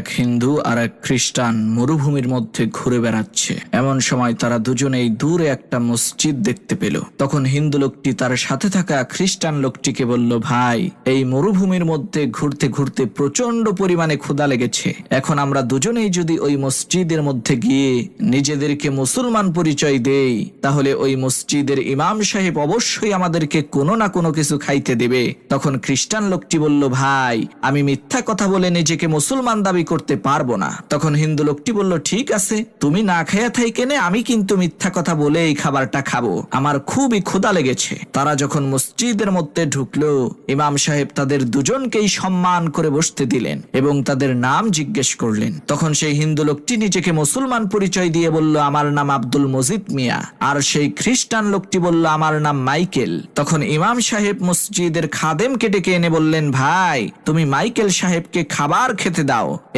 এক হিন্দু আর এক খ্রিস্টান মরুভূমির মধ্যে ঘুরে বেড়াচ্ছে। এমন সময় তারা দুজনেই দূরে একটা মসজিদ দেখতে পেল। তখন হিন্দু লোকটি তার সাথে থাকা খ্রিস্টান লোকটিকে বলল, ভাই, এই মরুভূমির মধ্যে ঘুরতে ঘুরতে প্রচণ্ড পরিমাণে ক্ষুধা লেগেছে। এখন আমরা দুজনেই যদি ওই মসজিদের মধ্যে গিয়ে নিজেদেরকে মুসলমান পরিচয় দেই, তাহলে ওই মসজিদের ইমাম সাহেব অবশ্যই আমাদেরকে কোনো না কোনো কিছু খাইতে দেবে। তখন খ্রিস্টান লোকটি বলল, ভাই, আমি মিথ্যা কথা বলে নিজেকে মুসলমান দাবি করতে পারব না। তখন হিন্দু লোকটি বলল, ঠিক আছে, তুমি না খাইয়া থাই কেনে আমি কিন্তু মিথ্যা কথা বলে এই খাবারটা খাব। আমার খুবই ক্ষুধা লেগেছে। তারা যখন মসজিদের মধ্যে ঢুকলো, ইমাম সাহেব তাদের দুজনকেই সম্মান করে বসতে দিলেন এবং তাদের নাম জিজ্ঞেস করলেন। তখন সেই হিন্দু লোকটি নিজেকে মুসলমান পরিচয় দিয়ে বলল, আমার নাম আব্দুল মজিদ মিয়া। আর সেই খ্রিস্টান লোকটি বলল, আমার নাম মাইকেল। তখন ইমাম সাহেব মসজিদের খাদেমকে ডেকে এনে বললেন, ভাই, তুমি মাইকেল সাহেবকে খাবার খেতে দাও।